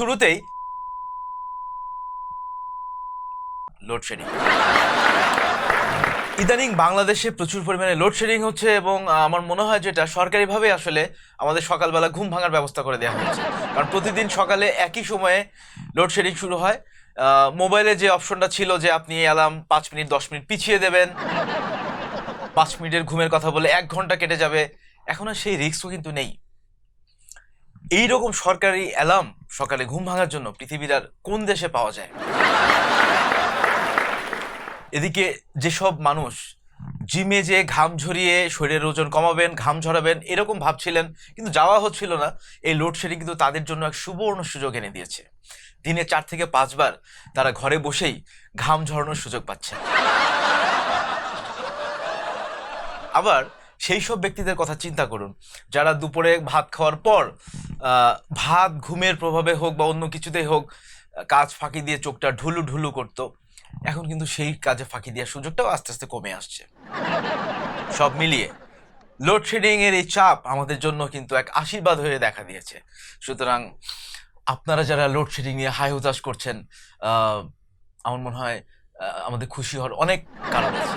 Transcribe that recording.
শুরুতেই লোডশেডিং ইদানিং বাংলাদেশে প্রচুর পরিমাণে লোডশেডিং হচ্ছে এবং আমার মনে হয় যেটা সরকারিভাবে আসলে আমাদের সকালবেলা ঘুম ভাঙার ব্যবস্থা করে দেওয়া হয়েছে। কারণ প্রতিদিন সকালে একই সময়ে লোডশেডিং শুরু হয়। মোবাইলে যে অপশনটা ছিল যে আপনি অ্যালার্ম পাঁচ মিনিট, দশ মিনিট পিছিয়ে দেবেন, পাঁচ মিনিটের ঘুমের কথা বলে এক ঘণ্টা কেটে যাবে, এখন আর সেই রিস্কও কিন্তু নেই। এই রকম সরকারি অ্যালার্ম সকালে ঘুম ভাঙার জন্য পৃথিবীর আর কোন দেশে পাওয়া যায়? এদিকে যেসব মানুষ জিমে যে ঘাম ঝরিয়ে শরীরের ওজন কমাবেন, ঘাম ঝরাবেন, এরকম ভাবছিলেন, কিন্তু যাওয়া হচ্ছিল না। এই লোডশেডিং কিন্তু তাদের জন্য এক সুবর্ণ সুযোগ এনে দিয়েছে। দিনে চার থেকে পাঁচবার তারা ঘরে বসেই ঘাম ঝরানোর সুযোগ পাচ্ছে। আবার সেই সব ব্যক্তিদের কথা চিন্তা করুন। যারা দুপুরে ভাত খাওয়ার পর ভাত ঘুমের প্রভাবে হোক বা অন্য কিছুতেই হোক, কাজ ফাঁকি দিয়ে চোখটা ঢুলু ঢুলু করতো, এখন কিন্তু সেই কাজে ফাঁকি দেওয়ার সুযোগটাও আস্তে আস্তে কমে আসছে। সব মিলিয়ে লোডশেডিং এর এই চাপ আমাদের জন্য কিন্তু এক আশীর্বাদ হয়ে দেখা দিয়েছে। সুতরাং আপনারা যারা লোডশেডিং নিয়ে হাই হুতাশ করছেন আমার মনে হয় আমাদের খুশি হওয়ার অনেক কারণ আছে।